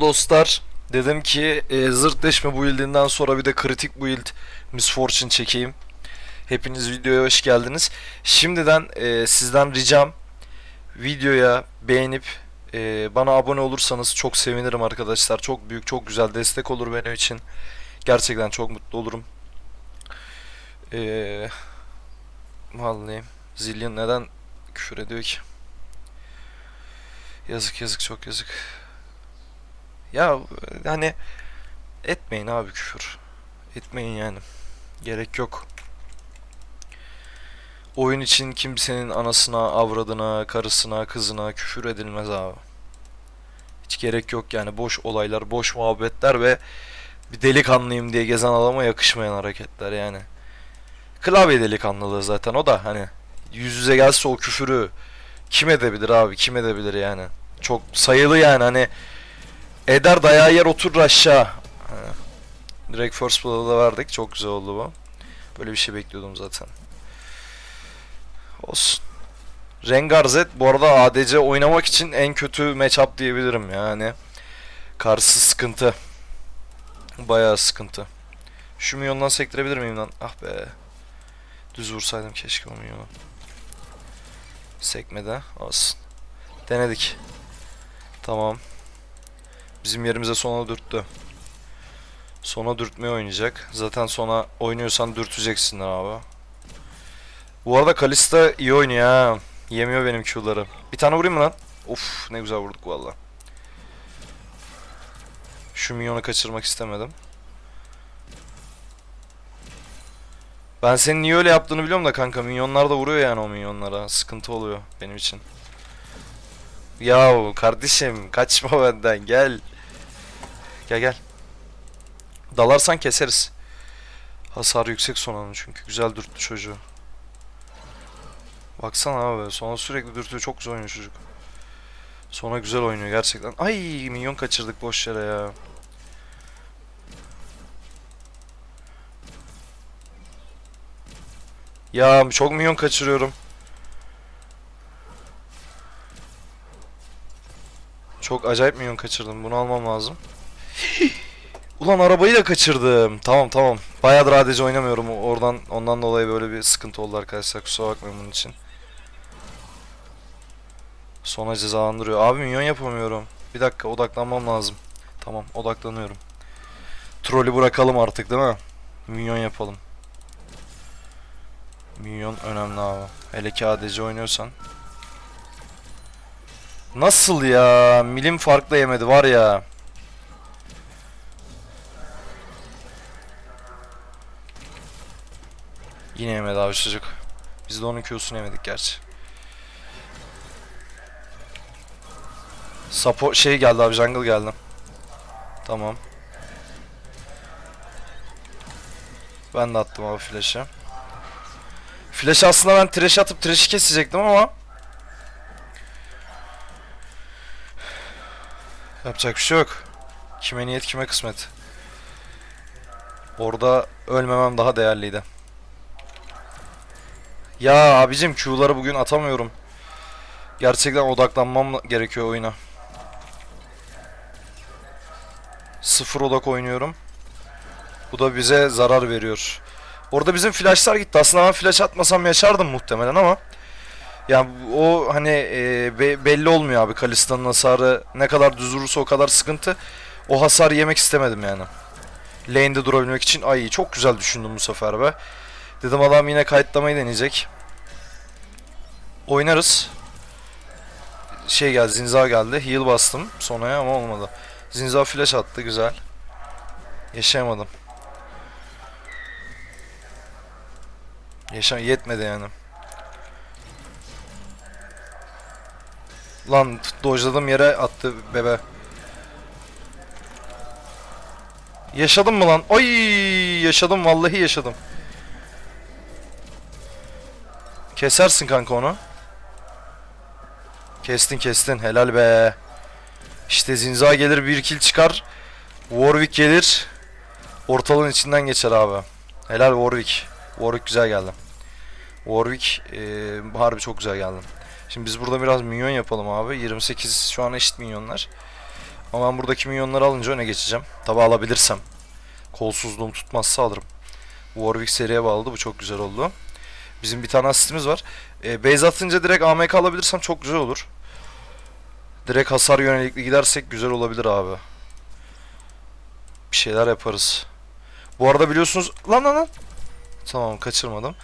Dostlar. Dedim ki e, zırt deşme build'inden sonra bir de kritik build Miss Fortune çekeyim. Hepiniz videoya hoş geldiniz. Şimdiden e, sizden ricam videoya beğenip e, bana abone olursanız çok sevinirim arkadaşlar. Çok büyük, çok güzel destek olur benim için. Gerçekten çok mutlu olurum. E, vallahi Zillion neden küfür ediyor ki? Yazık yazık çok yazık. Ya hani etmeyin abi küfür. Etmeyin yani. Gerek yok. Oyun için kimsenin anasına, avradına, karısına, kızına küfür edilmez abi. Hiç gerek yok yani boş olaylar, boş muhabbetler ve bir delikanlıyım diye gezen adama yakışmayan hareketler yani. Klavye delikanlılığı zaten o da hani yüz yüze gelse o küfürü kim edebilir abi kim edebilir yani. Çok sayılı yani hani Eder dayağı yer oturur aşağı. Ha. Direkt first blood'ı da verdik. Çok güzel oldu bu. Böyle bir şey bekliyordum zaten. Olsun. Rengar Z bu arada ADC oynamak için en kötü matchup diyebilirim yani. Karşısı sıkıntı. Bayağı sıkıntı. Şu milyondan sektirebilir miyim lan? Ah be. Düz vursaydım keşke o milyonu. Sekmede. Olsun. Denedik. Tamam. Bizim yerimize sona dürttü. Sona dürtmeyi oynayacak. Zaten sona oynuyorsan dürteceksinler abi. Bu arada Kalista iyi oynuyor ha. Yemiyor benim Q'ları. Bir tane vurayım mı lan? Of ne güzel vurduk valla. Şu minyonu kaçırmak istemedim. Ben senin niye öyle yaptığını biliyorum da kanka. Minyonlar da vuruyor yani o minyonlara. Sıkıntı oluyor benim için. Yahu kardeşim kaçma benden gel. Gel gel. Dalarsan keseriz. Hasar yüksek sonanın çünkü güzel dürttü çocuğu. Baksana abi sona sürekli dürtüyor çok güzel oynuyor çocuk. Sona güzel oynuyor gerçekten. Ay minyon kaçırdık boş yere ya. Ya çok minyon kaçırıyorum. Çok acayip minyon kaçırdım. Bunu almam lazım. Ulan arabayı da kaçırdım. Tamam tamam. Bayağıdır ADC oynamıyorum. Oradan ondan dolayı böyle bir sıkıntı oldu arkadaşlar. Kusura bakmayın bunun için. Sona cezalandırıyor. Abi minyon yapamıyorum. Bir dakika odaklanmam lazım. Tamam odaklanıyorum. Trolü bırakalım artık değil mi? Minyon yapalım. Minyon önemli abi. Hele ki ADC oynuyorsan. Nasıl ya? Milim farklı yemedi var ya. Yine yemedi abi çocuk. Biz de onun Q'sunu yemedik gerçi. Support şey geldi abi jungle geldi. Tamam. Ben de attım abi flash'ı. Flash aslında ben trash atıp trash'i kesecektim ama Yapacak bir şey yok. Kime niyet kime kısmet. Orada ölmemem daha değerliydi. Ya abicim Q'ları bugün atamıyorum. Gerçekten odaklanmam gerekiyor oyuna. Sıfır odak oynuyorum. Bu da bize zarar veriyor. Orada bizim flashlar gitti. Aslında ben flash atmasam yaşardım muhtemelen ama yani o hani e, be- belli olmuyor abi Kalista'nın hasarı ne kadar düz vurursa o kadar sıkıntı. O hasar yemek istemedim yani. Lane'de durabilmek için ay çok güzel düşündüm bu sefer be. Dedim adam yine kayıtlamayı deneyecek. Oynarız. Şey geldi, Zinza geldi. Heal bastım sonraya ama olmadı. Zinza flash attı güzel. Yaşayamadım. Yaşam yetmedi yani. Lan dojladım yere attı bebe. Yaşadım mı lan? Ay yaşadım vallahi yaşadım. Kesersin kanka onu. Kestin kestin helal be. İşte Zinza gelir bir kill çıkar. Warwick gelir. Ortalığın içinden geçer abi. Helal Warwick. Warwick güzel geldi. Warwick eee harbi çok güzel geldi. Şimdi biz burada biraz minyon yapalım abi. 28 şu an eşit minyonlar. Ama ben buradaki minyonları alınca öne geçeceğim. Tabi alabilirsem. Kolsuzluğum tutmazsa alırım. Warwick seriye bağladı. Bu çok güzel oldu. Bizim bir tane asistimiz var. E, base atınca direkt AMK alabilirsem çok güzel olur. Direkt hasar yönelikli gidersek güzel olabilir abi. Bir şeyler yaparız. Bu arada biliyorsunuz... Lan lan lan! Tamam kaçırmadım.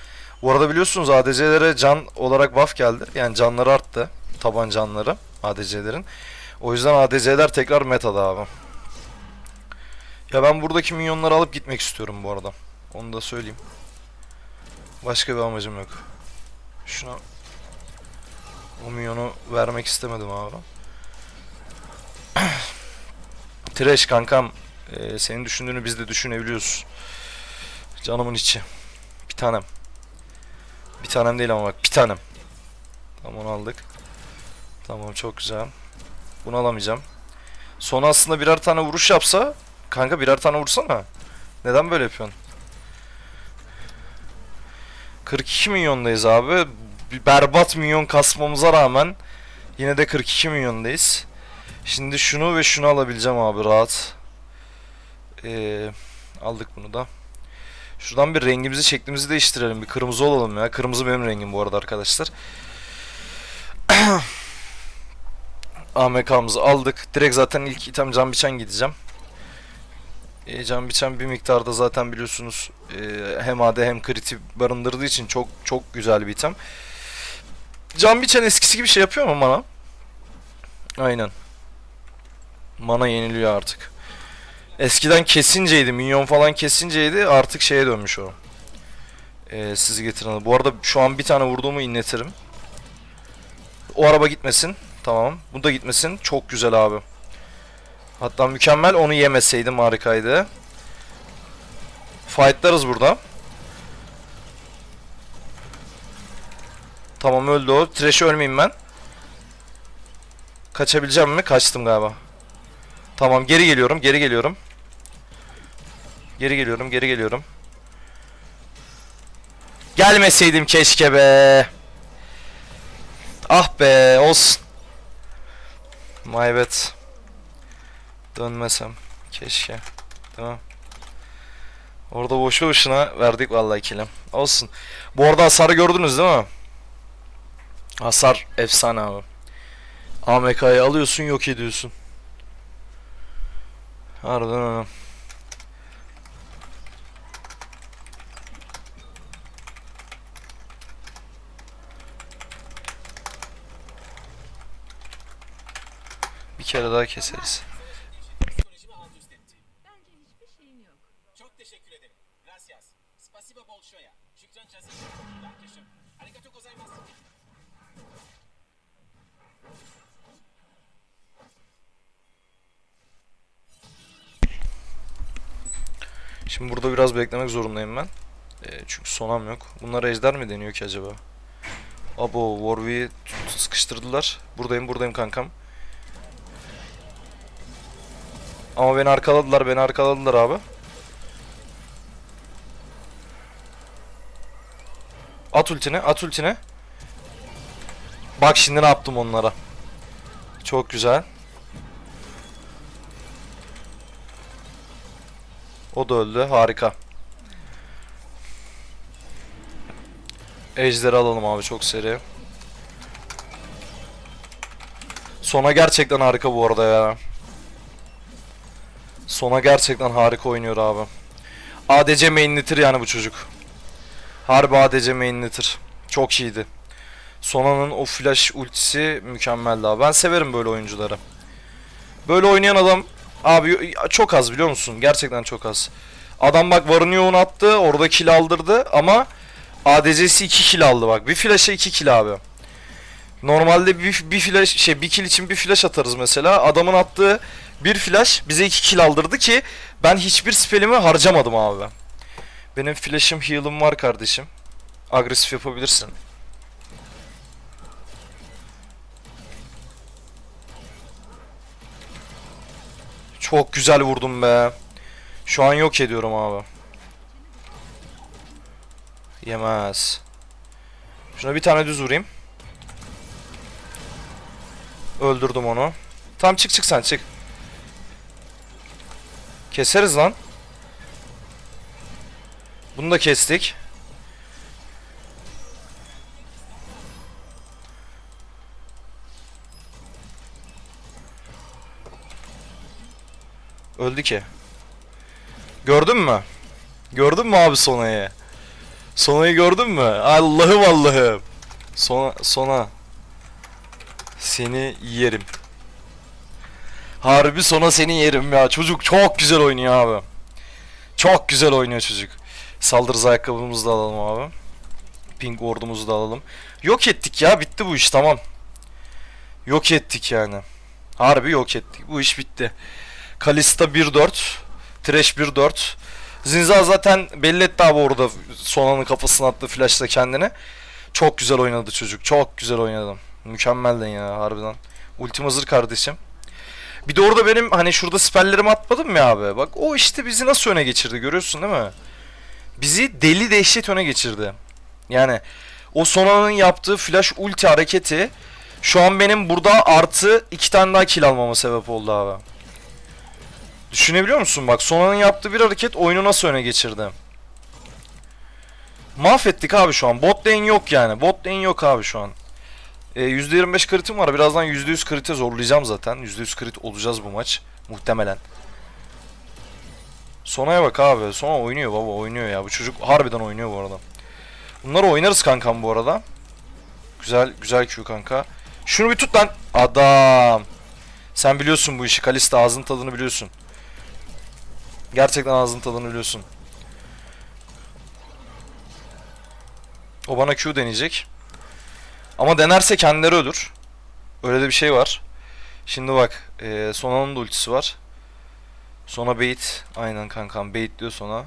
Bu arada biliyorsunuz ADC'lere can olarak buff geldi. Yani canları arttı. Taban canları ADC'lerin. O yüzden ADC'ler tekrar metada abi. Ya ben buradaki minyonları alıp gitmek istiyorum bu arada. Onu da söyleyeyim. Başka bir amacım yok. Şuna o minyonu vermek istemedim abi. Trash kankam. Ee, senin düşündüğünü biz de düşünebiliyoruz. Canımın içi. Bir tanem. Bir tanem değil ama bak bir tanem. Tamam onu aldık. Tamam çok güzel. Bunu alamayacağım. Son aslında birer tane vuruş yapsa kanka birer tane vursana. Neden böyle yapıyorsun? 42 milyondayız abi. Bir berbat milyon kasmamıza rağmen yine de 42 milyondayız. Şimdi şunu ve şunu alabileceğim abi rahat. Ee, aldık bunu da. Şuradan bir rengimizi şeklimizi değiştirelim. Bir kırmızı olalım ya. Kırmızı benim rengim bu arada arkadaşlar. AMK'mızı aldık. Direkt zaten ilk item can biçen gideceğim. E, can biçen bir miktarda zaten biliyorsunuz e, hem AD hem kritik barındırdığı için çok çok güzel bir item. Can biçen eskisi gibi şey yapıyor mu mana? Aynen. Mana yeniliyor artık. Eskiden kesinceydi, minyon falan kesinceydi artık şeye dönmüş o. E, sizi getiren. Bu arada şu an bir tane vurduğumu inletirim. O araba gitmesin. Tamam. Bu da gitmesin. Çok güzel abi. Hatta mükemmel. Onu yemeseydim harikaydı. Fightlarız burada. Tamam öldü o. Trash'e ölmeyeyim ben. Kaçabileceğim mi? Kaçtım galiba. Tamam geri geliyorum. Geri geliyorum. Geri geliyorum. Geri geliyorum. Gelmeseydim keşke be. Ah be olsun. My bad. Dönmesem. Keşke. Tamam. Orada boşu boşuna verdik vallahi kilim. Olsun. Bu arada hasarı gördünüz değil mi? Hasar efsane abi. AMK'yı alıyorsun yok ediyorsun. Harbiden öyle. Bir kere daha keseriz. Şimdi burada biraz beklemek zorundayım ben. Ee, çünkü sonam yok. Bunlar ejder mi deniyor ki acaba? Abo Warwick'i sıkıştırdılar. Buradayım buradayım kankam. Ama beni arkaladılar beni arkaladılar abi. At ultini at ultini. Bak şimdi ne yaptım onlara. Çok güzel. O da öldü. Harika. Ejder'i alalım abi çok seri. Sona gerçekten harika bu arada ya. Sona gerçekten harika oynuyor abi. ADC mainlitir yani bu çocuk. Harbi ADC mainlitir. Çok iyiydi. Sona'nın o flash ultisi mükemmeldi abi. Ben severim böyle oyuncuları. Böyle oynayan adam abi çok az biliyor musun? Gerçekten çok az. Adam bak varını attı. Orada kill aldırdı ama ADC'si 2 kill aldı bak. Bir flash'a 2 kill abi. Normalde bir, bir flash şey bir kill için bir flash atarız mesela. Adamın attığı bir flash bize 2 kill aldırdı ki ben hiçbir spellimi harcamadım abi ben. Benim flash'ım heal'ım var kardeşim. Agresif yapabilirsin. Çok güzel vurdum be. Şu an yok ediyorum abi. Yemez. Şuna bir tane düz vurayım. Öldürdüm onu. Tam çık çık sen çık. Keseriz lan. Bunu da kestik. Öldü ki. Gördün mü? Gördün mü abi Sona'yı? Sona'yı gördün mü? Allah'ım Allah'ım. Sona, sona. Seni yerim. Harbi sona seni yerim ya. Çocuk çok güzel oynuyor abi. Çok güzel oynuyor çocuk. Saldırız ayakkabımızı da alalım abi. Pink ordumuzu da alalım. Yok ettik ya. Bitti bu iş tamam. Yok ettik yani. Harbi yok ettik. Bu iş bitti. Kalista 1-4. Trash 1-4. Zinza zaten belli etti abi orada Sona'nın kafasına attı flashla kendini. Çok güzel oynadı çocuk. Çok güzel oynadım. Mükemmeldin ya harbiden. Ultim hazır kardeşim. Bir de orada benim hani şurada spellerimi atmadım ya abi. Bak o işte bizi nasıl öne geçirdi görüyorsun değil mi? Bizi deli dehşet öne geçirdi. Yani o Sona'nın yaptığı flash ulti hareketi şu an benim burada artı iki tane daha kill almama sebep oldu abi. Düşünebiliyor musun? Bak Sona'nın yaptığı bir hareket oyunu nasıl öne geçirdi. Mahvettik abi şu an. Bot lane yok yani. Bot lane yok abi şu an. Ee, %25 kritim var. Birazdan %100 krite zorlayacağım zaten. %100 krit olacağız bu maç. Muhtemelen. Sona'ya bak abi. Sona oynuyor baba oynuyor ya. Bu çocuk harbiden oynuyor bu arada. Bunları oynarız kankam bu arada. Güzel güzel Q kanka. Şunu bir tut lan. Adam. Sen biliyorsun bu işi. Kalista ağzın tadını biliyorsun. Gerçekten ağzın tadını biliyorsun. O bana Q deneyecek. Ama denerse kendileri ölür. Öyle de bir şey var. Şimdi bak. E, Sona'nın da ultisi var. Sona bait. Aynen kankam. Bait diyor Sona.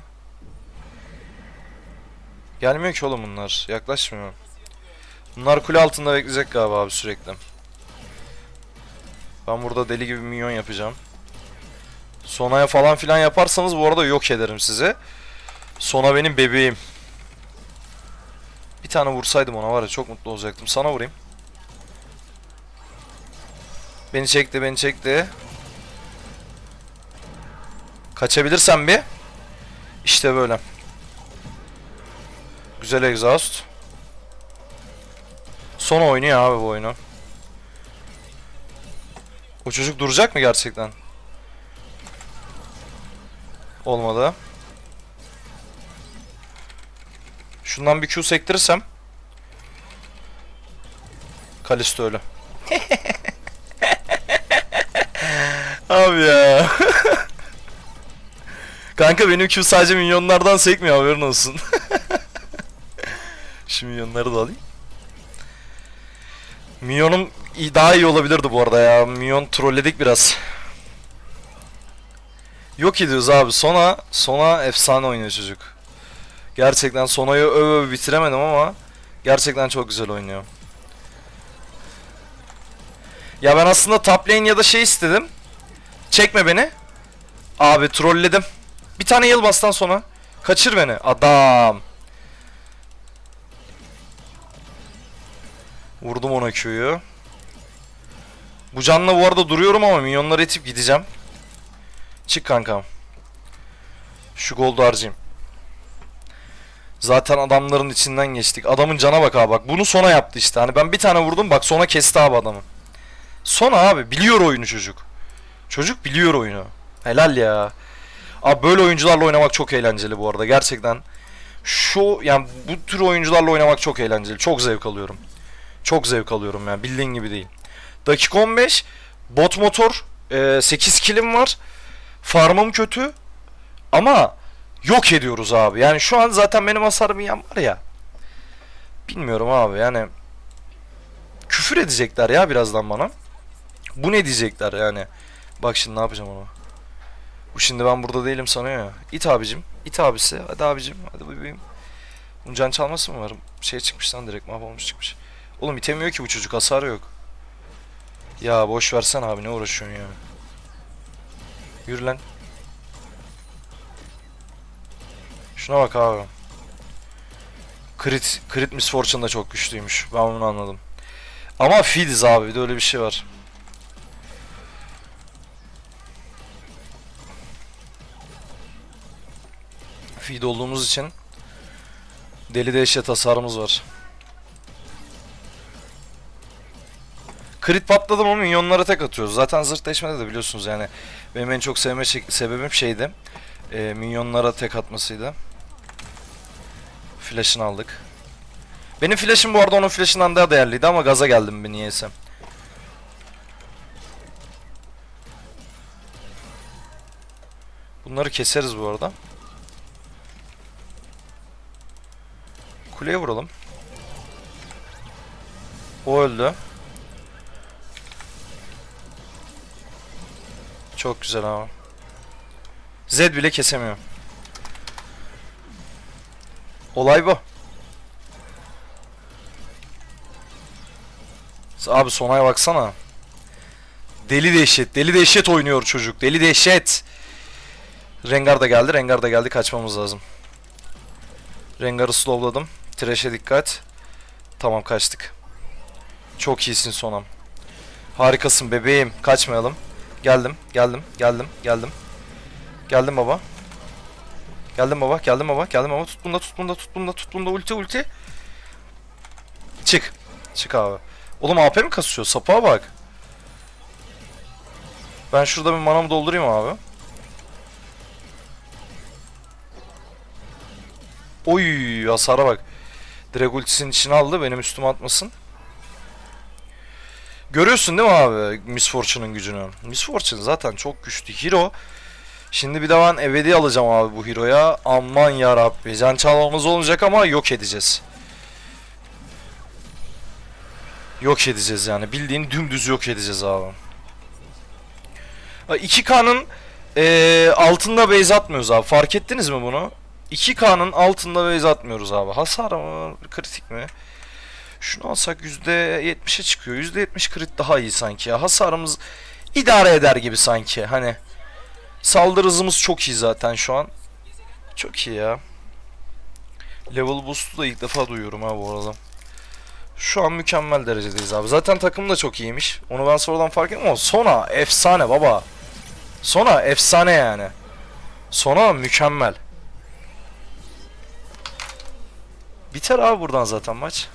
Gelmiyor ki oğlum bunlar. Yaklaşmıyor. Bunlar kule altında bekleyecek galiba abi sürekli. Ben burada deli gibi minyon yapacağım. Sona'ya falan filan yaparsanız bu arada yok ederim sizi. Sona benim bebeğim. Bir tane vursaydım ona var ya çok mutlu olacaktım. Sana vurayım. Beni çekti, beni çekti. Kaçabilirsem bir. İşte böyle. Güzel exhaust. Son oynuyor abi bu oyunu. O çocuk duracak mı gerçekten? Olmadı. Şundan bir Q sektirirsem. Kalisto ölü. Abi ya. Kanka benim Q sadece minyonlardan sekmiyor haberin olsun. Şu minyonları da alayım. Minyonum iyi- daha iyi olabilirdi bu arada ya. Minyon trolledik biraz. Yok ediyoruz abi. Sona, Sona efsane oynuyor çocuk. Gerçekten Sona'yı öv öv bitiremedim ama gerçekten çok güzel oynuyor. Ya ben aslında top lane ya da şey istedim. Çekme beni. Abi trolledim. Bir tane yılbastan sonra. Kaçır beni. Adam. Vurdum ona Q'yu. Bu canla bu arada duruyorum ama minyonları itip gideceğim. Çık kankam. Şu goldu harcayayım. Zaten adamların içinden geçtik. Adamın cana bak abi bak. Bunu sona yaptı işte. Hani ben bir tane vurdum bak sona kesti abi adamı. Sona abi biliyor oyunu çocuk. Çocuk biliyor oyunu. Helal ya. Abi böyle oyuncularla oynamak çok eğlenceli bu arada gerçekten. Şu yani bu tür oyuncularla oynamak çok eğlenceli. Çok zevk alıyorum. Çok zevk alıyorum yani bildiğin gibi değil. Dakika 15 bot motor e, 8 kilim var. Farmım kötü ama yok ediyoruz abi. Yani şu an zaten benim hasarım yan var ya. Bilmiyorum abi yani küfür edecekler ya birazdan bana. Bu ne diyecekler yani. Bak şimdi ne yapacağım onu. Bu şimdi ben burada değilim sanıyor ya. İt abicim. İt abisi. Hadi abicim. Hadi bebeğim. Bunun can çalması mı var? Şey çıkmış lan direkt mahvolmuş çıkmış. Oğlum itemiyor ki bu çocuk. Hasar yok. Ya boş versen abi ne uğraşıyorsun ya. Yürü lan. Şuna bak abi. Crit, Crit Miss Fortune da çok güçlüymüş. Ben bunu anladım. Ama feediz abi. Bir de öyle bir şey var. Feed olduğumuz için deli dehşet hasarımız var. Crit patladım ama minyonlara tek atıyoruz. Zaten zırh deşmede de biliyorsunuz yani. Benim en çok sevme sebebim şeydi. E, minyonlara tek atmasıydı. Flash'ını aldık. Benim flash'ım bu arada onun flash'ından daha değerliydi ama gaza geldim bir niyeyse. Bunları keseriz bu arada. Kuleye vuralım. O öldü. Çok güzel ama. Zed bile kesemiyor. Olay bu. Abi Sonay'a baksana. Deli dehşet, deli dehşet oynuyor çocuk. Deli dehşet. Rengar da geldi, Rengar da geldi. Kaçmamız lazım. Rengar'ı slowladım. Trash'e dikkat. Tamam kaçtık. Çok iyisin Sonam. Harikasın bebeğim. Kaçmayalım. Geldim, geldim, geldim, geldim. Geldim baba. Geldim baba, geldim baba, geldim baba. Tut bunda, tut bunda, tut bunda, tut bunda. Ulti, ulti. Çık. Çık abi. Oğlum AP mi kasıyor? Sapığa bak. Ben şurada bir manamı doldurayım abi. Oy hasara bak. Direkt ultisinin içine aldı benim üstüme atmasın. Görüyorsun değil mi abi Miss Fortune'ın gücünü? Miss Fortune zaten çok güçlü hero. Şimdi bir de ben ebedi alacağım abi bu hero'ya. Aman yarabbi. Can çalmamız olacak ama yok edeceğiz. Yok edeceğiz yani. Bildiğin dümdüz yok edeceğiz abi. 2K'nın eee, altında base atmıyoruz abi. Fark ettiniz mi bunu? 2K'nın altında base atmıyoruz abi. Hasar mı? Kritik mi? Şunu alsak %70'e çıkıyor. %70 crit daha iyi sanki. Hasarımız idare eder gibi sanki. Hani saldırı hızımız çok iyi zaten şu an. Çok iyi ya. Level boost'u da ilk defa duyuyorum ha bu arada. Şu an mükemmel derecedeyiz abi. Zaten takım da çok iyiymiş. Onu ben sonradan fark ettim ama Sona efsane baba. Sona efsane yani. Sona mükemmel. Biter abi buradan zaten maç.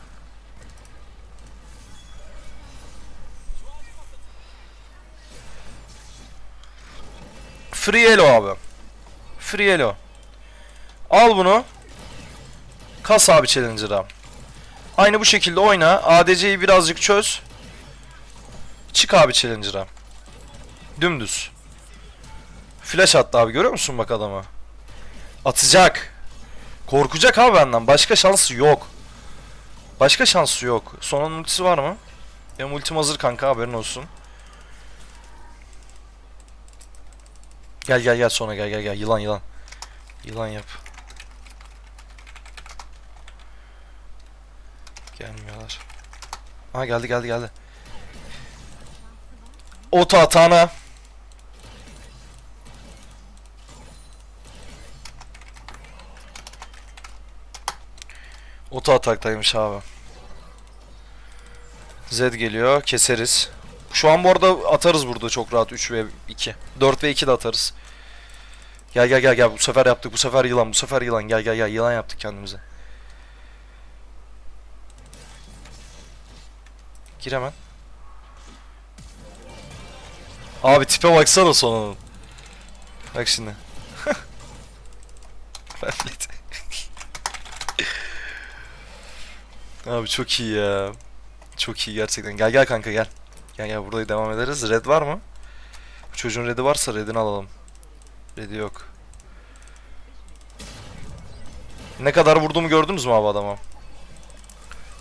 Free Elo abi. Free Elo. Al bunu. Kas abi Challenger'a. Aynı bu şekilde oyna. ADC'yi birazcık çöz. Çık abi Challenger'a. Dümdüz. Flash attı abi görüyor musun bak adamı? Atacak. Korkacak abi benden. Başka şansı yok. Başka şansı yok. Sonun ultisi var mı? Benim ultim hazır kanka haberin olsun. Gel gel gel sonra gel gel gel yılan yılan. Yılan yap. Gelmiyorlar. Ha geldi geldi geldi. Ota atana. Ota ataktaymış abi. Zed geliyor. Keseriz. Şu an bu arada atarız burada çok rahat 3 ve 2. 4 ve 2 de atarız. Gel gel gel gel bu sefer yaptık bu sefer yılan bu sefer yılan gel gel gel yılan yaptık kendimize. Gir hemen. Abi tipe baksana sonunun. Bak şimdi. Abi çok iyi ya. Çok iyi gerçekten. Gel gel kanka gel. Gel gel burada devam ederiz. Red var mı? Çocuğun red'i varsa red'ini alalım. Red'i yok. Ne kadar vurduğumu gördünüz mü abi adama?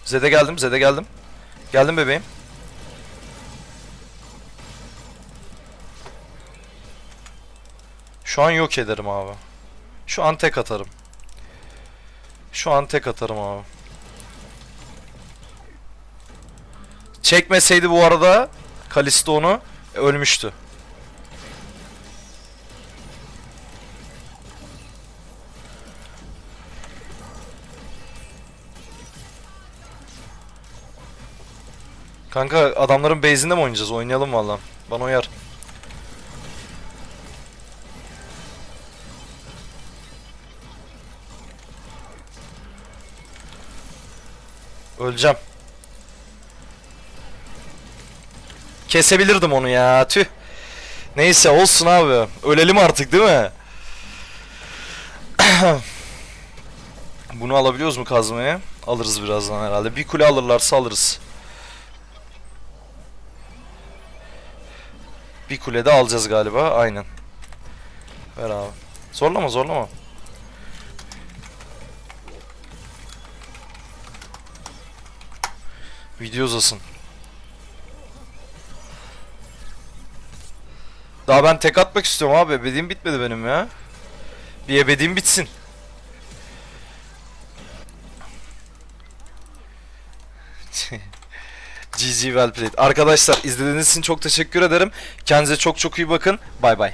Zed'e geldim, Zed'e geldim. Geldim bebeğim. Şu an yok ederim abi. Şu an tek atarım. Şu an tek atarım abi. Çekmeseydi bu arada Kalisto onu e, ölmüştü. Kanka adamların base'inde mi oynayacağız? Oynayalım valla. Bana uyar. Öleceğim. Kesebilirdim onu ya. Tüh. Neyse olsun abi. Ölelim artık değil mi? Bunu alabiliyoruz mu kazmaya? Alırız birazdan herhalde. Bir kule alırlarsa alırız. Bir kule de alacağız galiba. Aynen. Ver abi. Zorlama zorlama. Video uzasın. Daha ben tek atmak istiyorum abi. Ebediğim bitmedi benim ya. Bir ebediğim bitsin. GG well played. Arkadaşlar izlediğiniz için çok teşekkür ederim. Kendinize çok çok iyi bakın. Bay bay.